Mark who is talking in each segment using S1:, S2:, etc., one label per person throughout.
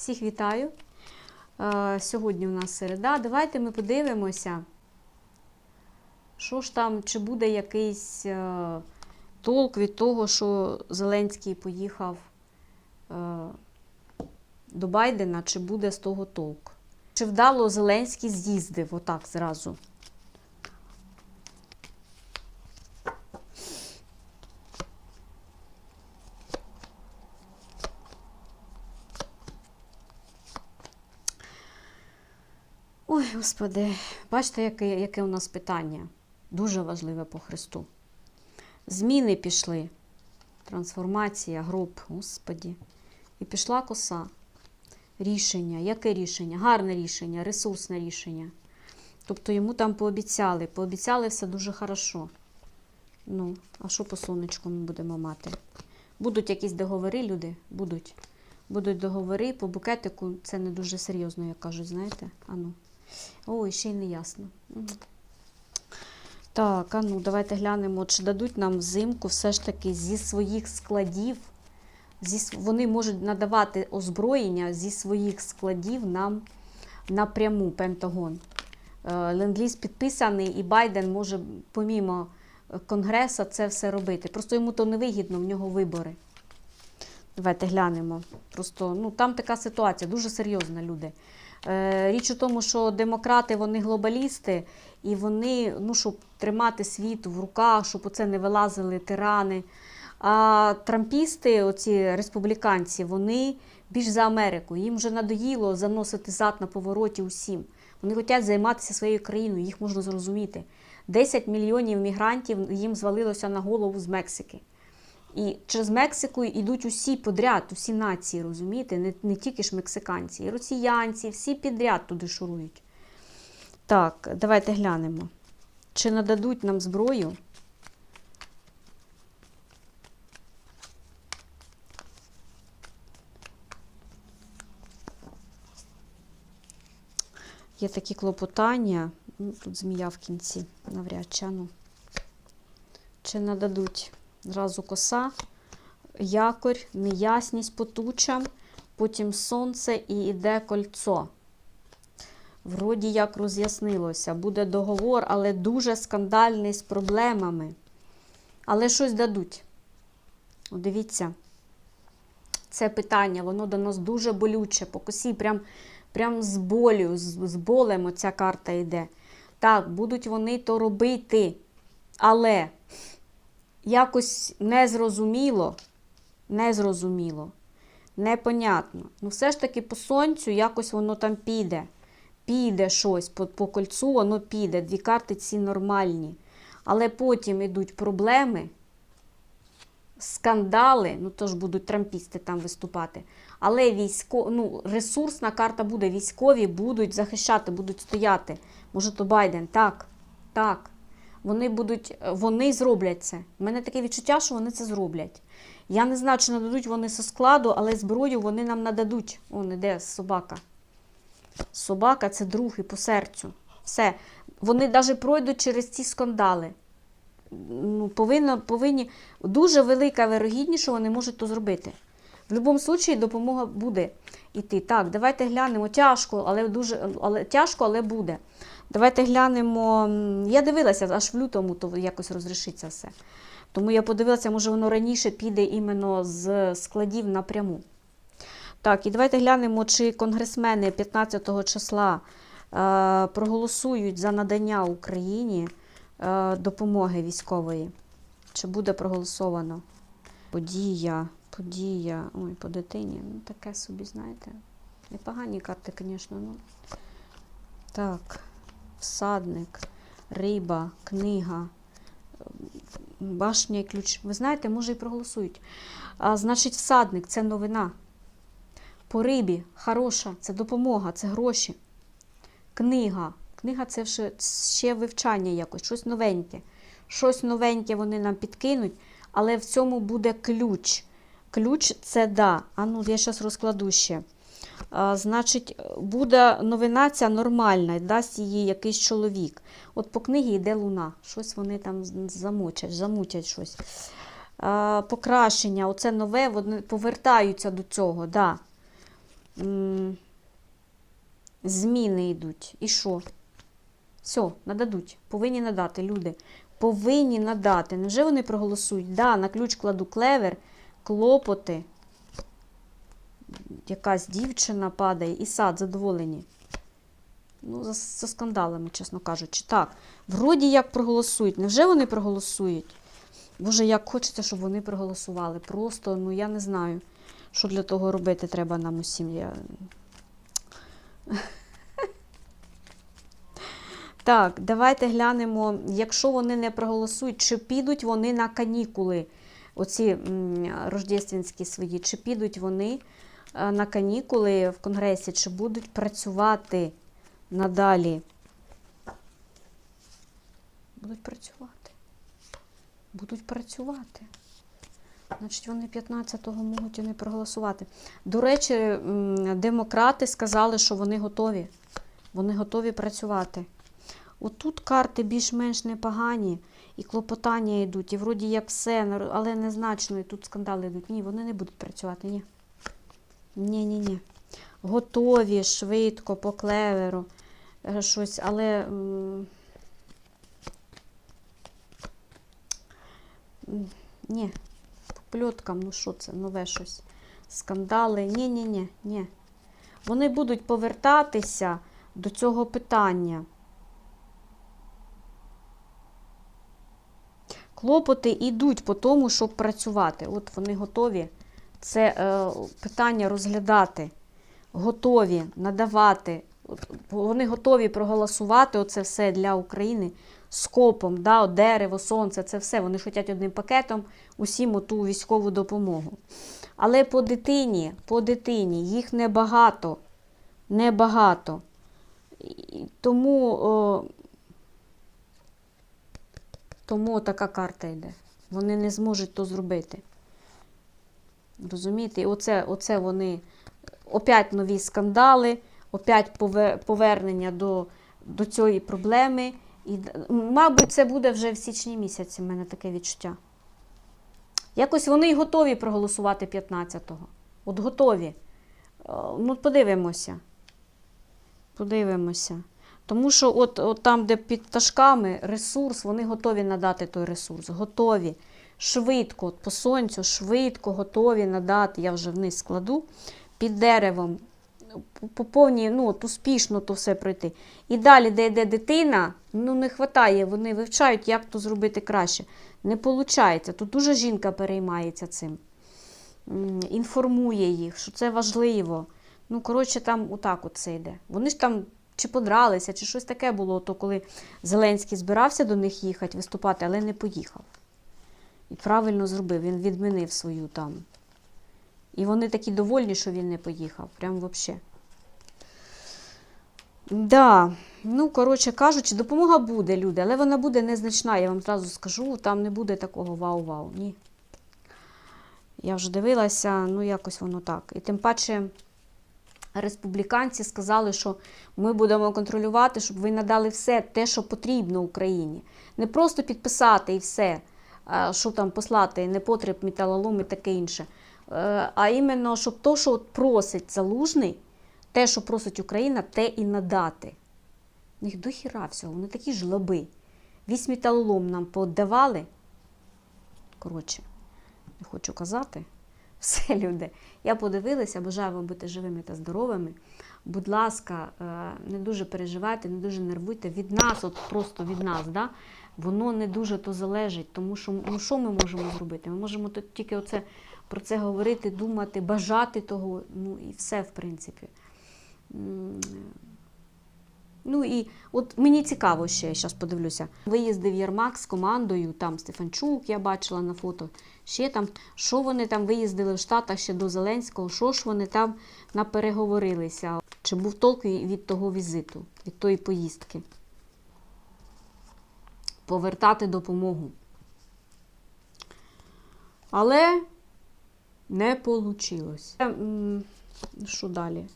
S1: Всіх вітаю. Е, Сьогодні у нас середа. Давайте ми подивимося, що ж там, чи буде якийсь е, толк від того, що Зеленський поїхав е, до Байдена, чи буде з того толк. Чи вдало Зеленський з'їздив отак зразу? Господи, бачите, яке, яке у нас питання. Дуже важливе по Христу. Зміни пішли. Трансформація, гроб, Господі. І пішла коса. Рішення. Яке рішення? Гарне рішення, ресурсне рішення. Тобто йому там пообіцяли. Пообіцяли все дуже хорошо. Ну, а що по сонечку ми будемо мати? Будуть якісь договори, люди? Будуть. Будуть договори по букетику. Це не дуже серйозно, як кажуть, знаєте? Ану. Ой, ще й не ясно. Так, а ну, давайте глянемо, чи дадуть нам взимку все ж таки зі своїх складів. Зі, вони можуть надавати озброєння зі своїх складів нам напряму Пентагон. Е, Ленд-ліз підписаний, і Байден може, помімо Конгреса, це все робити. Просто йому то не вигідно, в нього вибори. Давайте глянемо. Просто ну, там така ситуація, дуже серйозна, люди. Е, Річ у тому, що демократи вони глобалісти, і вони, ну, щоб тримати світ в руках, щоб оце не вилазили тирани. А трампісти, оці республіканці, вони більш за Америку. Їм вже надоїло заносити зад на повороті усім. Вони хочуть займатися своєю країною, їх можна зрозуміти. 10 мільйонів мігрантів їм звалилося на голову з Мексики. І через Мексику йдуть усі подряд, усі нації, розумієте? Не, не тільки ж мексиканці, і росіянці, всі підряд туди шурують. Так, давайте глянемо. Чи нададуть нам зброю? Є такі клопотання. Ну, тут змія в кінці, навряд чи. Ну. Чи нададуть зразу коса, якорь, неясність по тучам, потім сонце і йде кольцо. Вроді як роз'яснилося, буде договор, але дуже скандальний з проблемами. Але щось дадуть. Дивіться, це питання, воно до нас дуже болюче, по косі, прям, прям з болю, з, з болем оця карта йде. Так, будуть вони то робити, але якось незрозуміло, незрозуміло, непонятно. Ну, все ж таки по сонцю якось воно там піде. Піде щось по, по кольцу, воно піде. Дві карти ці нормальні. Але потім йдуть проблеми, скандали, ну то будуть трампісти там виступати. Але військо, ну, ресурсна карта буде. Військові будуть захищати, будуть стояти. Може, то Байден. Так, так. Вони будуть, вони зроблять це. У мене таке відчуття, що вони це зроблять. Я не знаю, чи нададуть вони зі складу, але зброю вони нам нададуть. Он іде собака. Собака це друг і по серцю. Все. Вони навіть пройдуть через ці скандали. Ну, повинно, повинні, дуже велика вирогідність, що вони можуть то зробити. В будь-якому випадку допомога буде йти. Так, давайте глянемо. Тяжко, але дуже але, тяжко, але буде. Давайте глянемо. Я дивилася, аж в лютому то якось розрішиться все. Тому я подивилася, може воно раніше піде іменно з складів напряму. Так, і давайте глянемо, чи конгресмени 15 числа е, проголосують за надання Україні е, допомоги військової. Чи буде проголосовано? Подія, подія. Ой, по дитині. Ну, таке собі, знаєте. Непогані карти, звісно. Ну. Так, всадник, риба, книга, башня і ключ. Ви знаєте, може і проголосують. А, значить, всадник це новина. По рибі хороша, це допомога, це гроші. Книга. Книга це ще, ще вивчання якось, щось новеньке. Щось новеньке вони нам підкинуть, але в цьому буде ключ. Ключ це да. А ну, я зараз розкладу ще. Значить, буде новина ця нормальна, дасть її якийсь чоловік. От по книгі йде луна. Щось вони там замочать, замутять щось. Покращення, оце нове, вони повертаються до цього. Да. зміни йдуть. І що? Все, нададуть. Повинні надати люди. Повинні надати. Невже вони проголосують? Да, на ключ кладу клевер, клопоти. Якась дівчина падає і сад задоволені. Ну, за, за скандалами, чесно кажучи. Так, вроді як проголосують. Невже вони проголосують? Боже, як хочеться, щоб вони проголосували. Просто, ну я не знаю, що для того робити треба нам усім. Я... Так, давайте глянемо, якщо вони не проголосують, чи підуть вони на канікули, оці рождественські свої, чи підуть вони на канікули в Конгресі, чи будуть працювати надалі? Будуть працювати. Будуть працювати. Значить, вони 15-го можуть і не проголосувати. До речі, демократи сказали, що вони готові. Вони готові працювати. Отут карти більш-менш непогані, і клопотання йдуть, і вроді як все, але незначно, і тут скандали йдуть. Ні, вони не будуть працювати, ні. Ні, ні, ні. Готові, швидко, по клеверу, е, щось, але. Ні, по ну що це, нове щось. Скандали. Ні, ні, ні, ні. Вони будуть повертатися до цього питання. Клопоти йдуть по тому, щоб працювати. От вони готові це е, питання розглядати, готові надавати. Вони готові проголосувати оце все для України скопом, да, дерево, сонце, це все. Вони хочуть одним пакетом усім оту військову допомогу. Але по дитині, по дитині їх небагато. Небагато. Тому. О, тому така карта йде. Вони не зможуть то зробити. Розумієте? Оце, оце вони опять нові скандали, опять повернення до, до цієї проблеми. І, мабуть, це буде вже в січні місяці, в мене таке відчуття. Якось вони й готові проголосувати 15-го. От готові. Е, Ну, подивимося. Подивимося. Тому що от, от там, де під пташками ресурс, вони готові надати той ресурс. Готові. Швидко, от по сонцю, швидко готові надати. Я вже вниз складу під деревом. По- По повній, ну, от успішно то все пройти. І далі, де йде дитина, ну не вистачає, вони вивчають, як то зробити краще. Не виходить. Тут дуже жінка переймається цим. Інформує їх, що це важливо. Ну, коротше, там отак от це йде. Вони ж там чи подралися, чи щось таке було, то коли Зеленський збирався до них їхати, виступати, але не поїхав. І правильно зробив, він відмінив свою там. І вони такі довольні, що він не поїхав. Прям взагалі. Да, ну, коротше кажучи, допомога буде, люди, але вона буде незначна, я вам зразу скажу, там не буде такого вау-вау. Ні. Я вже дивилася, ну якось воно так. І тим паче республіканці сказали, що ми будемо контролювати, щоб ви надали все те, що потрібно Україні. Не просто підписати і все, що там послати, непотріб, металолом і таке інше. Е, А іменно, щоб то, що просить залужний, те, що просить Україна, те і надати. У них дохіра всього, вони такі жлоби. Весь металолом нам подавали. Коротше, не хочу казати. Все, люди. Я подивилася, бажаю вам бути живими та здоровими. Будь ласка, е, не дуже переживайте, не дуже нервуйте. Від нас, от просто від нас, да? воно не дуже то залежить, тому що ну, що ми можемо зробити? Ми можемо тут тільки оце, про це говорити, думати, бажати того, ну і все, в принципі. Ну і от мені цікаво ще, я зараз подивлюся. Виїздив Єрмак з командою, там Стефанчук, я бачила на фото. Ще там, що вони там виїздили в Штатах ще до Зеленського, що ж вони там напереговорилися. Чи був толк від того візиту, від тої поїздки? Повертати допомогу. Але не вийшло. Що далі?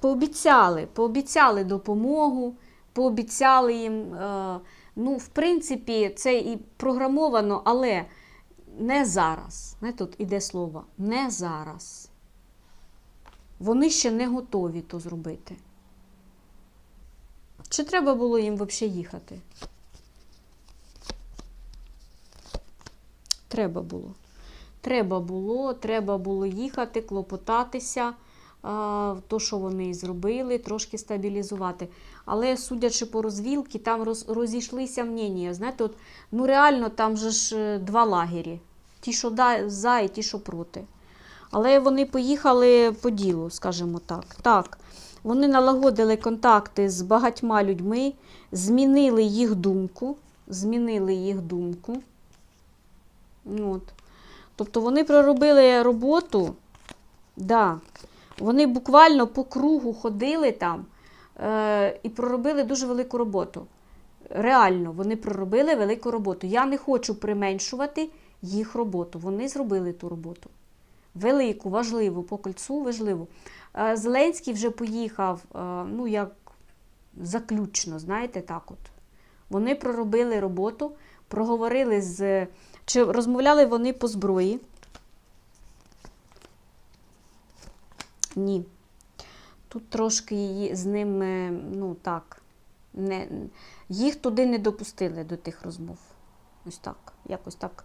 S1: Пообіцяли, пообіцяли допомогу, пообіцяли їм. Е, ну, в принципі, це і програмовано, але не зараз. Не тут іде слово, не зараз. Вони ще не готові то зробити. Чи треба було їм взагалі їхати? Треба було. Треба було, треба було їхати, клопотатися, то, що вони зробили, трошки стабілізувати. Але, судячи по розвілки, там роз, розійшлися мнення. Знаєте, от, ну реально там же ж е, два лагері. Ті, що за, і ті, що проти. Але вони поїхали по ділу, скажімо так. Так, вони налагодили контакти з багатьма людьми, змінили їх думку. Змінили їх думку. От. Тобто вони проробили роботу, да, вони буквально по кругу ходили там е, і проробили дуже велику роботу. Реально, вони проробили велику роботу. Я не хочу применшувати їх роботу. Вони зробили ту роботу. Велику, важливу, по кольцу важливу. Е, Зеленський вже поїхав, е, ну, як заключно, знаєте, так от. Вони проробили роботу, проговорили з. Чи розмовляли вони по зброї? Ні. Тут трошки з ними, ну так, не, їх туди не допустили до тих розмов. Ось так. Якось так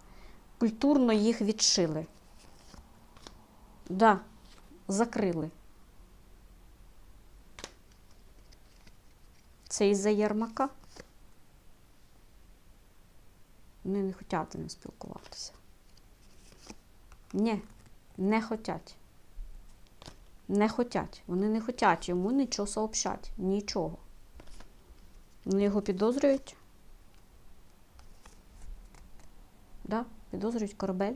S1: культурно їх відшили. Да, закрили. Це із-за Єрмака. Вони не хочуть не спілкуватися. Ні, не хочуть. Не хочуть. Вони не хочуть йому нічого сообщати. Нічого. Вони його підозрюють. Да, підозрюють корабель.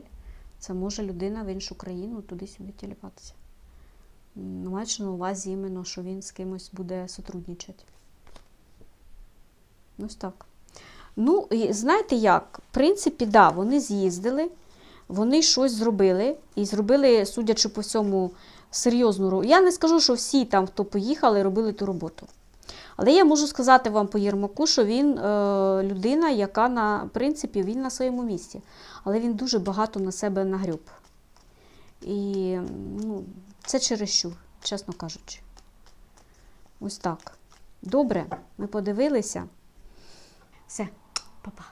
S1: Це може людина в іншу країну туди-сюди тіліпатися. Маючи на увазі іменно, що він з кимось буде сотрудничати. Ось так. Ну, і знаєте як? В принципі, да, вони з'їздили, вони щось зробили, і зробили, судячи по всьому, серйозну роботу. Я не скажу, що всі там, хто поїхали, робили ту роботу. Але я можу сказати вам по Єрмаку, що він е, людина, яка на принципі він на своєму місці. Але він дуже багато на себе нагрюб. І ну, це чересчур, чесно кажучи. Ось так. Добре, ми подивилися. Все, па-па.